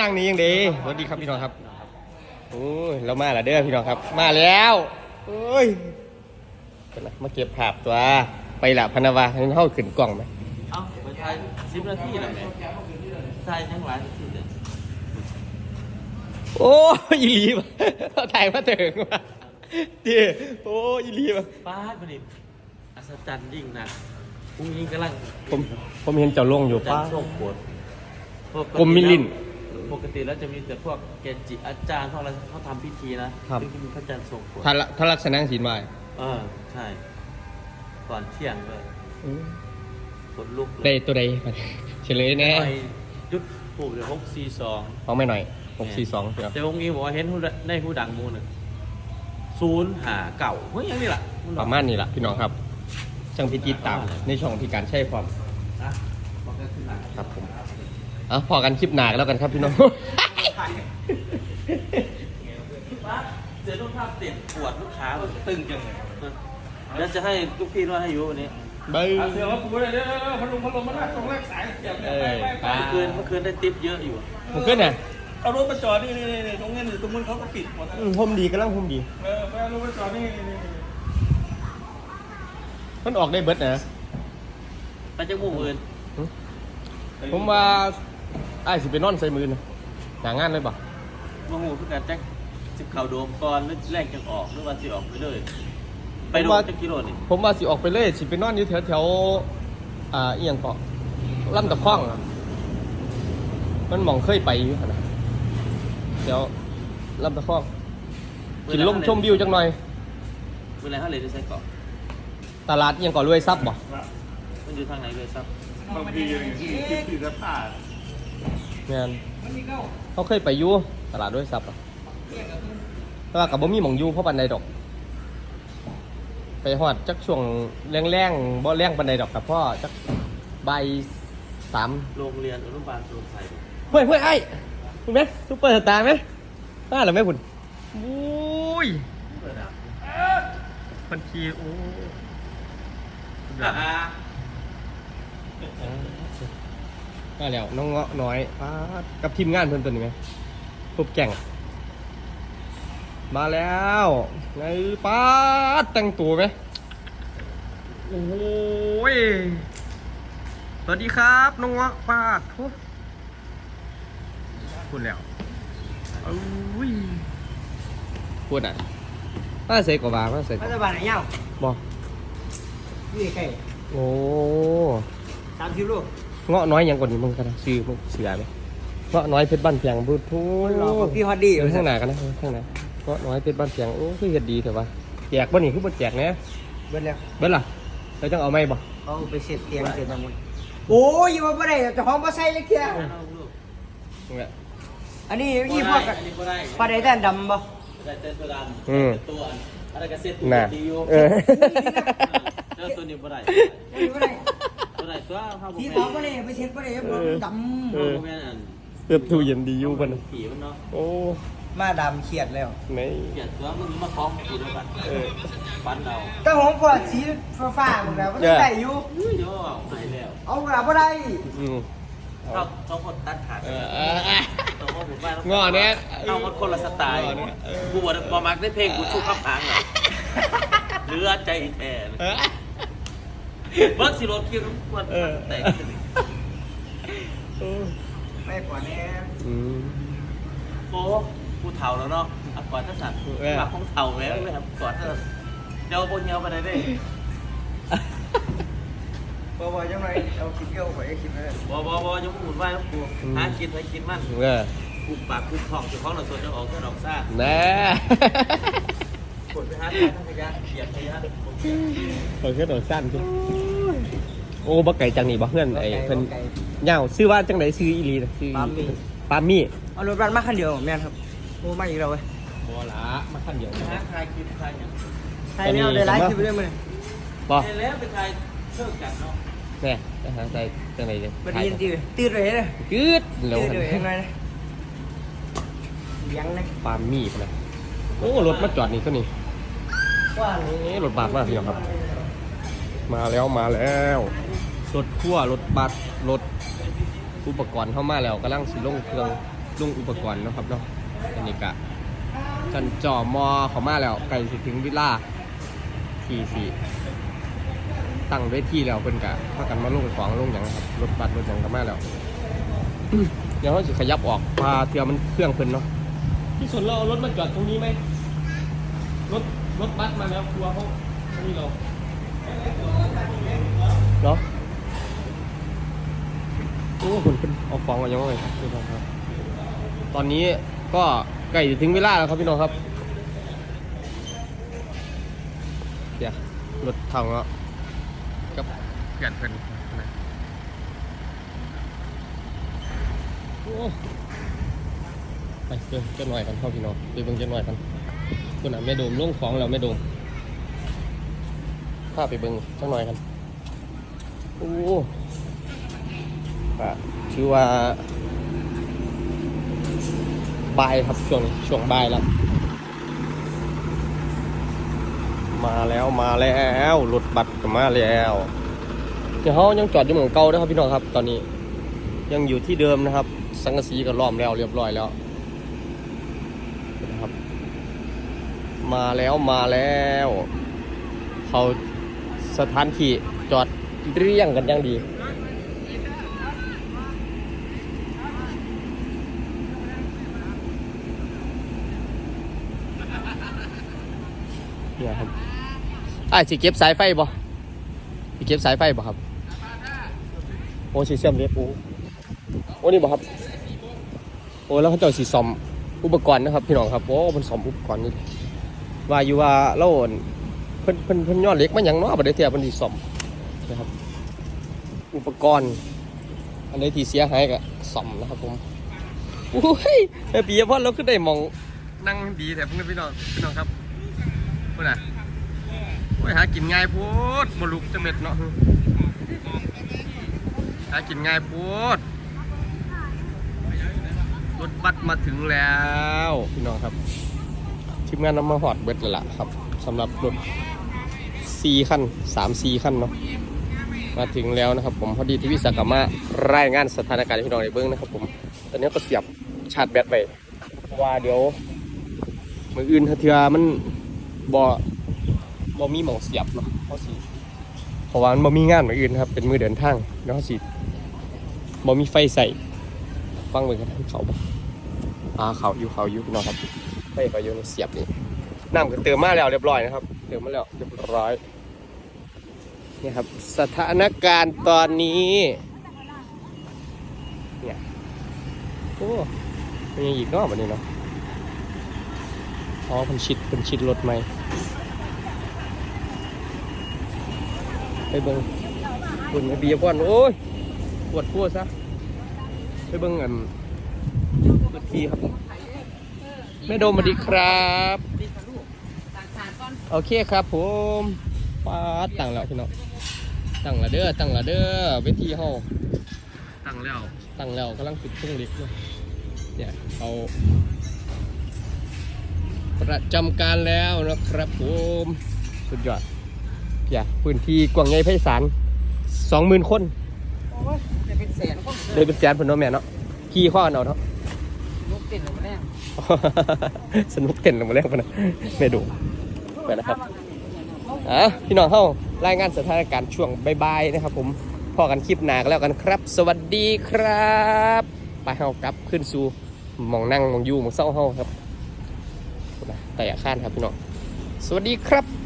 ย่างนี้ยังดีสวัสดีครับพี่น้องครับโอ้ยเรามาแล้วเด้อพี่น้องครับ มาแล้วโอ้ยเป็นไรมาเก็บภาพตัวไปละพนาวาให้เข้าขึ้นกล่องไหมเอ้าไปถ่ายสิบนาทีแล้วแม่ถ่ายทั้งหลายนาทีเลยโอ้ยอีหลีบเราถ่ายมาถึงว่ะดีโอ้ยอีหลีบป้าดมาดิอัศจรรย์ยิ่งนะพรุ่งนี้กำลังผมผมเห็นเจ้าลงอยู่จัป้าดส่งปวดกรมมิลิน ปกติแล้วจะมีแต่พวกเกจิอาจารย์พวกอะไรเขาทำพิธีนะครับ ซึ่งมีพระอาจารย์ทรงปวดทาระทารักษณะศีลมาเออใช่ก่อนเที่ยงเลยขนลุกเลยได้ตัวใดมาเฉลยแน่ไปยุดปลูกเดี๋ยวหกสี่สองฟังไม่หน่อยหกสี่สองเดี๋ยวแต่วงนี้บอกว่าเห็นผู้ได้ผู้ดังหมูหนึ่งศูนย์หาเก่าเฮ้ยยังนี่แหละประมาณนี้แหละพี่น้องครับจังพิจิตตามในช่องที่การใช้ความ นะบอกกันขึ้นหลัง ครับผม เอาพอกันคลิปหนากันแล้วกันครับพี่น้อง ว่าเจอรูปภาพติดปวดลูกค้าตึงจังเลยแล้วจะให้ลูกพี่นวดให้อยูวันนี้เบิ้งเสือมาปูเลยเดี๋ยวพัดลมพัดลมมันน่าตรงแรกสายเก็บเอเลยอไปไปปลาเมื่อคืนเมื่อคืนได้ติปเยอะอยู่ผมขึ้นน่ะเอารถมาจอดนี่นี่นี่ตรงนี้ตรงนู้นเขาก็ปิดหมดอืมผมดีกำลังผมดีเออไปเอารถมาจอดนี่นี่นี่มันออกได้เบิดนะไปจังหมู่อื่นผมว่า ไอ้ายสิไปนอนใส่มือนะหางานเลยป่ะมาหมู่คือการแจ็คสิบเข่าโดมก่อนหรือแรกจังออกหรือว่าสิออกไปเลย ไปโดมจักกิโลนี่ผมว่าสิออกไปเลยสิไปนอนอยู่แถวแถวๆอ่าเอียงเกาะลำตะคองอะมันหมองเคยไปอยู่หั่นนะเดี๋ยวลำตะคองกินลมชมวิวจังหน่อย เวลาเขาเลยจะใช้เกาะตลาดเอียงเกาะรวยซับบ่มันอยู่ทางไหนเลยครับบางทีอย่างที่ที่ที่จะผ่า งานเขาเคยไปอยู่ตลาดรวยซับอะแต่ว่ากับบ่มีหมองอยู่เพราะปันใดดอก ไปฮอดจักช่วงแรงๆบ่แรงปันใดดอกกับพ่อจักใบายสามโรงเรียนอนุบาลสุรไทยเฮ้ยเฮ้ยไอ้คุณไหมซุปเปอร์สตาร์ไหมน่าหรือไม่คุณอุ้ยพันคีโอ้ มาแล้วน้องเงาะน้อยป้าดกับทีมงานเพิ่นตัวนี้ไหมพบแก่ง มาแล้วไงป้าดแต่งตัวไหมโอ้ยสวัสดีครับน้องเงาะป้าดทุพูดแล้วอุ้ยพูดอะมาใส่กว่าบามาใส่กรัว่าฐบาลไหนเงาบอกนี่ใกล้โอ้สามสิบลูก เงาะน้อยยังกว่านี้มึงกันนะซื้อมึงเสือไหมเงาะน้อยเพชรบ้านเพียงพูดทุกรอของพี่ฮอดดี้เออข้างหน้ากันนะข้างหน้าเงาะน้อยเพชรบ้านเพียงโอ้คือเฮ็ดดีแต่ว่าแจกบ่นี่คือบ่แจกเนี่ยเบิดแล้วเบิดล่ะเราจังเอาไหมบ่เขาไปเสร็จเตียงเสร็จทั้งหมดโอ้ยอยังมาบ่ได้เจะห้องมาใส่เลยเคียนี่แหละอันนี้ยี่พวกอันนี้ก็ได้ปลาไดแดนดำบ่ได้เต้นตัวดำอืมตัวอันอะไรก็เซ็ตน่ะดีอยู่เออเจ้าตัวนี้บ่ได้อันนี้บ่ได้ ตัวไหนตัวข้าวสีขาวบ่ได้ไปเช็ดบ่ได้บ่ดเออ แม่นอันเติบตู้เย็นดีอยู่บ่นผีมันเนาะโอ้ำมาดำเครียดแล้ว ไม่เกลียดตัวมึงมาคล้องกูด้วยกันเออ ฟันเราแต่ของพวกสีฟ้าๆหมแล้วมันได้อยู่เยอะหายแล้วเอากระบ่ได้อืมเราต้องคนตัดขาดเออเออเออต้องคนหมู่านงอเนี่ยเรามันคนละสไตล์งอเนี่ยเออ กูบอกบอมักได้เพลงกูชูข้ามทางอะเลือใจแทน เออ เบิร์ดสิโรถคิวมันเออแตกเออไม่ปล่อยแน่อืมโอ้กูเฒ่าแล้วเนาะอะก่อนถ้าสั่นเออหลักของเฒ่าแล้วเลยครับก่อนถ้าเดี๋ยวบนเหี่ยวไปได้เด้บ่บ่จังไรเอาคิดเกี่ยวไปคิดไปเลยบอบอบอยังหมุนไหวแล้วกูหากินไปกินมันเออกูปากกูท้องเจ้าของเราส่วนจะออกแค่ดอกซ่าแน่กดไปหาทางขยะเหยียบขยะเออแค่โดดสั้นจ้ะ โอ้บักไก่จังนี่บักเพื่อนไอ้เพิ่นเหย้าซื้อว่าจังไหนซื้ออีหลีนะซื้อปามี่เอารถบัสมาคันเดียวแม่นครับโอ้มาอีกแล้วเว้ยบ่ละมาคันเดียวหาทายกินทายอย่างใช่แนวได้หลายคลิปไปเรื่อยมื้อนี้บ่เสร็จแล้วไปทายเชิกกันเนาะแน่นะฮะใส่จังไหนเนี่ยบ่ได้ยินตีตื่นเลยเด้อกึดแล้วตื่นเลยยังไงนะยังนะปามี่พะนะโอ้รถมาจอดนี่ก็นี่ว่าเลยเอ๊ะรถบัสมาพี่น้องครับ มาแล้วมาแล้วรถขั้วรถบัสรถอุปกรณ์เข้ามาแล้วกำลังสิลงเครื่องลงอุปกรณ์นะครับเนาะอันนี้กะจันจอมอเข้ามาแล้วใกล้สิถึงวิลล่าทีสี่ตั้งเวทีแล้วเพิ่นกะพากันมาลงของลงอย่างครับรถบัสรถอย่างก็มาแล้วเดี๋ยวเขาจะขยับออกพาเทือมันเครื่องเพิ่นเนาะที่ส่วนเราเอารถมาจอดตรงนี้ไหมรถรถบัสมาแล้วครัวเขาตรงนี้เรา เนาะโอ้คนเพิ่นเอาฟองมายังไงครับพี่น้องครับ ตอนนี้ก็ใกล้จะถึงเวลาแล้วครับพี่น้องครับเดี๋ยวรถทางแล้วกับเพื่อนเพิ่นนะโอ้ไปเจอเจ้าหน่อยกันพ่อพี่น้องไปเบิ่งเจ้าหน่อยกันคุณอะแม่โดมลงของแล้วแม่โดมพาไปเบิ่งเจ้าหน่อยกัน โอ้ก็ชื่อว่าบายครับช่วงนี้ช่วงบายแล้ว มาแล้วมาแล้วรถบัสก็มาแล้วเดี๋ยวเขายังจอดอยู่เหมือนเก่านะครับพี่น้องครับ ตอนนี้ ยังอยู่ที่เดิมนะครับ สังกะสีก็ล้อมแล้วเรียบร้อยแล้วนะครับ มาแล้วมาแล้ว เขาสถานที่จอด เรียงกันอย่างดี เนี่ยครับอ่าสิเก็บสายไฟบ่สิเก็บสายไฟบ่ครับ โอ้สิเชื่อมเรียบโอ้โอ้นี่บ่ครับ โอ้แล้วเขาเจ้าสีซ่อมอุปกรณ์นะครับพี่น้องครับ โอ้มันซ่อมอุปกรณ์นี่ว่าอยู่ว่าเราเพิ่นเพิ่นเพิ่นยอดเล็กมาหยังเนาะบ่ได้เทียบเพิ่นสิซ่อม นะครับ อุปกรณ์ อันใดที่เสียหายก็ซ่อมนะครับผมโอ้ยแม่ปียพรเราขึ้นได้มองนั่งดีแถบเพื่อนพี่น้องพี่น้องครับเพื่อนอะโอ้ยหากินง่ายพูดบลุกจะเม็ดเนาะหากินง่ายพูดรถบัสมาถึงแล้วพี่น้องครับทีมงานนำมาหอดเบิดแล้วล่ะครับสำหรับรถสี่คันสามสี่คันเนาะ มาถึงแล้วนะครับ ผมพอดีที่วิสากรรมารายงานสถานการณ์ให้พี่น้องได้เบิ้งนะครับ ผม ตอนนี้ก็เสียบชาร์จแบตไปว่าเดี๋ยวมืออื่นเทือมันบ่บ่มีหมองเสียบเนาะเพราะสิเพราะว่ามันบ่มีงานมืออื่นครับ เป็นมือเดินทางแล้วสิบ่มีไฟใส่ฟังเบิ่งกันเขาบ่อ่าเขาอยู่เขาอยู่พี่น้องครับไฟเขาอยู่ในเสียบนี่น้ำก็เติมมาแล้วเรียบร้อยนะครับ เติมมาแล้วเรียบร้อย นี่ครับสถานการณ์ตอนนี้เนี่ยโอ้เป็นยังอีกเนาะวันนี้เนาะอ๋อเป็นชิดเป็นชิดรถไหมไปเบิ่งเบิ่งไอ้เบียร์ก่อนโอ้ยปวดพัวซะไปเบิ่งอันเปิดทีครับแม่โดมสวัสดีครับโอเคครับผมป้าตั้งแล้วพี่น้อง ตั้งและเด้อตั้งและเด้อเวทีเฮาตั้งแล้วตั้งแล้วกำลังปิดเครื่องเล็กเนาะเนี่ยเอาประจำการแล้วนะครับผมสุดยอดอย่าพื้นที่กว้างใหญ่ไพศาลสองหมื่นคนโอ้ยจะเป็นแสนคนเลยเป็นแสนพนเนาะแม่เนาะขี่ข้อกันเอาเนาะลูกติดหรือไม่แน่สนุกเต้นลงมาแล้วพะนะไม่ดูไปนะครับอะพี่น้องเฮา รายงานสถานการณ์ช่วงบ่ายๆนะครับ ผมพอกันคลิปหนากแล้วกันครับ สวัสดีครับไปเฮากลับขึ้นสู่มองนั่งมองอยู่มองเศร้าเฮาครับแต่อาคานครับพี่น้องสวัสดีครับ